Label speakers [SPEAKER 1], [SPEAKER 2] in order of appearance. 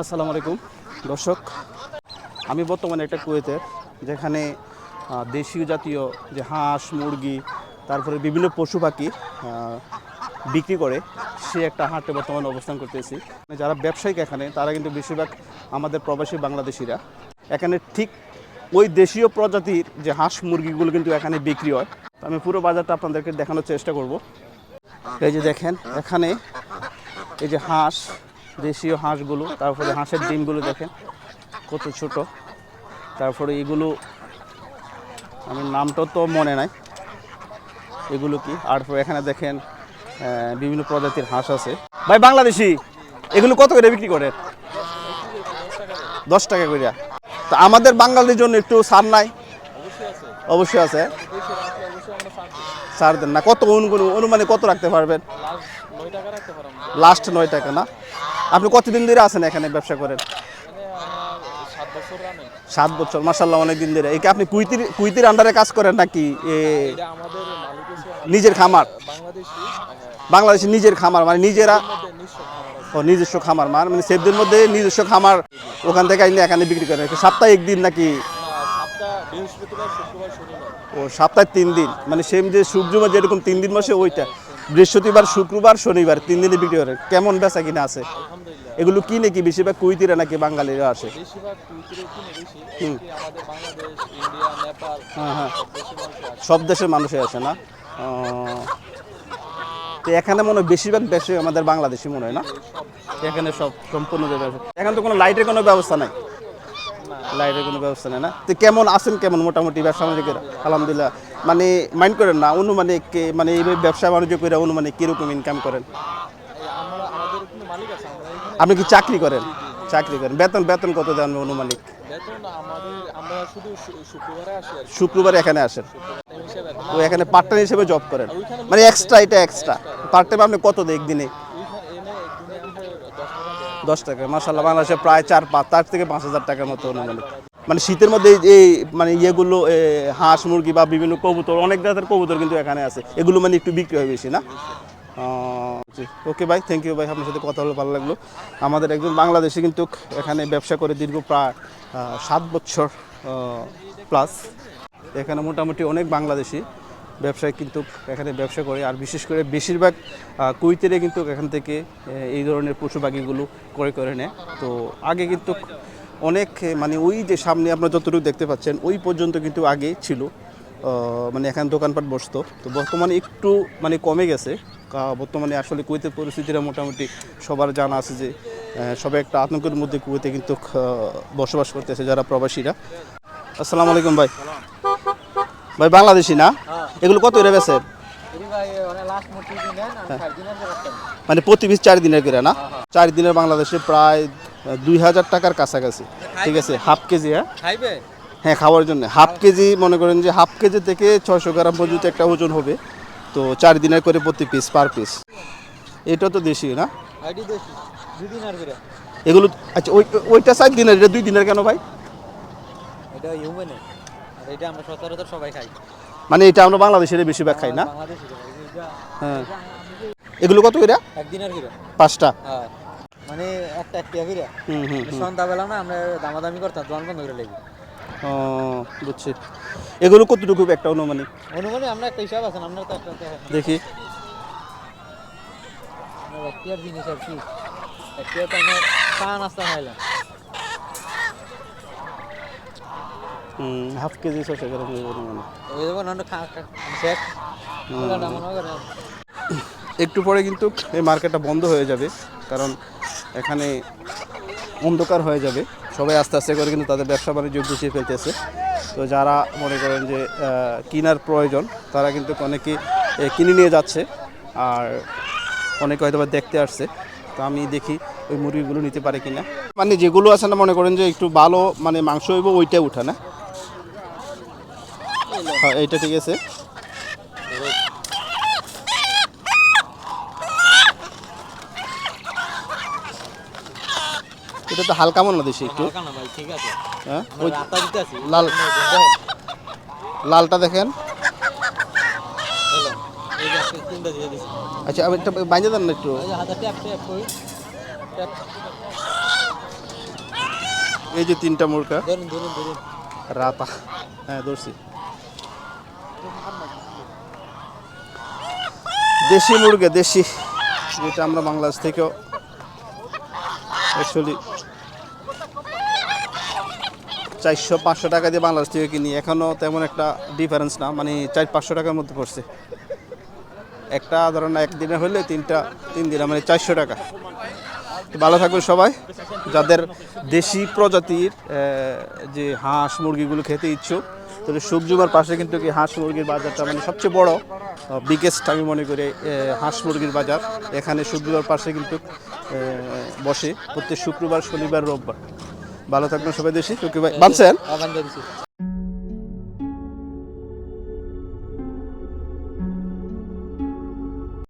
[SPEAKER 1] আসসালামু আলাইকুম। দর্শক, আমি বর্তমানে একটা কুয়েতে যেখানে দেশীয় জাতীয় যে হাঁস, মুরগি, তারপরে বিভিন্ন পশু পাখি বিক্রি করে, সে একটা হাটে বর্তমানে অবস্থান করতেছি। যারা ব্যবসায়িক এখানে, তারা কিন্তু বেশিরভাগ আমাদের প্রবাসী বাংলাদেশিরা। এখানে ঠিক ওই দেশীয় প্রজাতির যে হাঁস, মুরগিগুলো কিন্তু এখানে বিক্রি হয়। তো আমি পুরো বাজারটা আপনাদেরকে দেখানোর চেষ্টা করব। এই যে দেখেন, এখানে এই যে হাঁস দেশীয় হাঁসগুলো তারপরে হাঁসের ডিমগুলো দেখেন কত ছোট। তারপরে এগুলো আমি নামটাও তো মনে নাই। এগুলো কি? আর পরে এখানে দেখেন বিভিন্ন প্রজাতির হাঁস আছে। ভাই বাংলাদেশি এগুলো কত করে বিক্রি করে দশ টাকা করে তা আমাদের বাঙালির জন্য একটু সার নাই? অবশ্যই আছে। সার দেন না। কত অনু- অনুমানে কত রাখতে পারবেন? লাস্ট নয় টাকা না? আপনি কতদিন ধরে আছেন এখানে ব্যবসা করেন? সাত বছর মাসাল্লাহ অনেক দিন ধরে। এই আপনি কুইতির কুইতির আন্ডারে কাজ করেন নাকি? নিজের খামার?
[SPEAKER 2] বাংলাদেশি
[SPEAKER 1] বাংলাদেশে নিজের খামার মানে নিজেরা ও, নিজস্ব খামার মানে মানে সেফদের মধ্যে নিজস্ব খামার ওখান থেকে আইনে এখানে বিক্রি করেন। সপ্তাহে একদিন নাকি? ও, সপ্তাহে তিন দিন। মানে সেম যে সূর্যমা যেরকম তিন দিন মাসে ওইটা। বৃহস্পতিবার শুক্রবার শনিবার তিন দিনে বিক্রি করে। কেমন বেচা কিনা আছে? এগুলো কি নাকি বেশিরভাগ কুইতিরা নাকি বাঙালিরা আসে?
[SPEAKER 2] বেশি
[SPEAKER 1] হ্যাঁ হ্যাঁ।
[SPEAKER 2] সব দেশের মানুষ
[SPEAKER 1] আসে। না? তো এখানে মনে হয় বেশিরভাগ দেশে আমাদের বাংলাদেশি মনে হয় না? এখানে সব সম্পূর্ণ। এখানে তো কোনো লাইটের কোনো ব্যবস্থা নাই। লাইটের কোনো ব্যবস্থা নেই না? তো কেমন আছেন কেমন মোটামুটি ব্যবসা বাণিজ্য আলহামদুলিল্লাহ। মানে মাইন্ড করেন না অনুমানিক মানে এই ব্যবসা বাণিজ্য করে অনুমানিক কীরকম ইনকাম করেন? আপনি কি চাকরি করেন? চাকরি করেন। বেতন বেতন কত দেন অনুমানিক
[SPEAKER 2] শুক্রবারে
[SPEAKER 1] এখানে আসেন। ও এখানে পার্ট টাইম হিসেবে জব করেন। মানে এক্সট্রা এটা এক্সট্রা পার্ট টাইম আপনি কত দেয় একদিনে
[SPEAKER 2] ওইখানে এনে একদিনে আমরা দশ টাকা।
[SPEAKER 1] মাসাল্লাহ বাংলাদেশে প্রায় চার পাঁচ, চার থেকে পাঁচ হাজার টাকার মতো অনুমানিক। মানে শীতের মধ্যে এই- মানে ইয়েগুলো হাঁস, মুরগি বা বিভিন্ন কবুতর, অনেক জাতের কবুতর কিন্তু এখানে আছে। এগুলো মানে একটু বিক্রি হয় বেশি, না? জি। ওকে, ভাই থ্যাংক ইউ ভাই, আপনার সাথে কথা হলে ভালো লাগল। আমাদের একজন বাংলাদেশি কিন্তু এখানে ব্যবসা করে দীর্ঘ প্রায় সাত বছর প্লাস এখানে মোটামুটি অনেক বাংলাদেশি। ব্যবসায়ী কিন্তু এখানে ব্যবসা করে, আর বিশেষ করে বেশিরভাগ কুইতেরে কিন্তু এখান থেকে এই ধরনের পশু পাখিগুলো ক্রয় করে নেয়। তো আগে কিন্তু অনেক মানে ওই যে সামনে আপনারা যতটুকু দেখতে পাচ্ছেন, ওই পর্যন্ত কিন্তু আগে ছিল। মানে এখানে দোকানপাট বসতো। তো বর্তমানে একটু মানে কমে গেছে। বর্তমানে আসলে কুয়েতের পরিস্থিতিটা মোটামুটি সবার জানা আছে যে সবাই একটা আতঙ্কের মধ্যে কুয়েতে কিন্তু বসবাস করতেছে যারা প্রবাসীরা। আসসালামু আলাইকুম ভাই। ভাই বাংলাদেশি না? এগুলো কত করে বেছে মানে প্রতি পিস চার দিনের করে না? চার দিনের বাংলাদেশে প্রায় দুই হাজার টাকার কাছাকাছি। ঠিক আছে হাফ কেজি হ্যাঁ? হ্যাঁ খাওয়ার জন্য। হাফ কেজি মনে করেন যে হাফ কেজি থেকে ছয়শো গ্রাম পর্যন্ত একটা ওজন হবে। তো চার দিনের করে প্রতি পিস পার পিস এটা তো দেশি না? এগুলো আচ্ছা ওই ওইটা চার দিনের এটা দুই দিনের কেন ভাই?
[SPEAKER 2] এটা এটা আমরা সচরাচর সবাই খাই।
[SPEAKER 1] মানে এটা আমরা বাংলাদেশের বেশিরভাগ খাই না? হ্যাঁ এগুলো কত করে?
[SPEAKER 2] একদিন আর করে
[SPEAKER 1] পাঁচটা।
[SPEAKER 2] হ্যাঁ। মানে একটা একটা করে।
[SPEAKER 1] হুম হুম।
[SPEAKER 2] সন্ধ্যাবেলা না আমরা দামাদামি করতাম দোকান বন্ধ করে লেগে।
[SPEAKER 1] ও বুঝছি। এগুলো কতটুকু একটা অনুমানিক?
[SPEAKER 2] অনুমানে আমরা একটা হিসাব আছে আমরা তো একটা
[SPEAKER 1] দেখি।
[SPEAKER 2] একটিয়ার জিনিস আর কি। একটিয়ার তো আমরা চা নাস্তা খাইলাম।
[SPEAKER 1] হাফ কেজি ছয়শো গ্রাম
[SPEAKER 2] মনে
[SPEAKER 1] একটু পরে কিন্তু এই মার্কেটটা বন্ধ হয়ে যাবে কারণ এখানে অন্ধকার হয়ে যাবে। সবাই আস্তে আস্তে করে কিন্তু তাদের ব্যবসা বাণিজ্য গুছিয়ে ফেলতেছে। তো যারা মনে করেন যে কেনার প্রয়োজন তারা কিন্তু অনেকে কিনে নিয়ে যাচ্ছে আর অনেকে হয়তো বা দেখতে আসছে। তো আমি দেখি ওই মুরগিগুলো নিতে পারে কিনা। মানে যেগুলো আছে না মনে করেন যে একটু ভালো মানে মাংস হইব ওইটাই উঠা না হ্যাঁ এইটা ঠিক আছে। এটা তো হালকা মনে দিছি একটু। হ্যাঁ লাল লালটা দেখেন। আচ্ছা আমি একটা বাইন্দে দেন না একটু। এই যে তিনটা মুরগা। রাতা। হ্যাঁ ধরছি। দেশি মুরগা, দেশি, যেটা আমরা বাংলাদেশ থেকেও অ্যাকচুয়ালি চারশো পাঁচশো টাকা দিয়ে বাংলাদেশ থেকে কিনি। এখনও তেমন একটা ডিফারেন্স না মানে চার পাঁচশো টাকার মধ্যে পড়ছে। একটা ধরেন একদিনে হলে তিনটা, তিন দিনে মানে চারশো টাকা। ভালো থাকবেন সবাই। যাদের দেশি প্রজাতির যে হাঁস মুরগিগুলো খেতে ইচ্ছুক, তাহলে সবজুমার পাশে কিন্তু কি হাঁস মুরগির বাজারটা মানে সবচেয়ে বড় বিগেস্ট আমি মনে করি হাঁস মুরগির বাজার। এখানে সবজুমার পাশে কিন্তু বসে প্রত্যেক শুক্রবার, শনিবার, রোববার। ভালো থাকবেন সবাই দেশি।
[SPEAKER 2] দিছি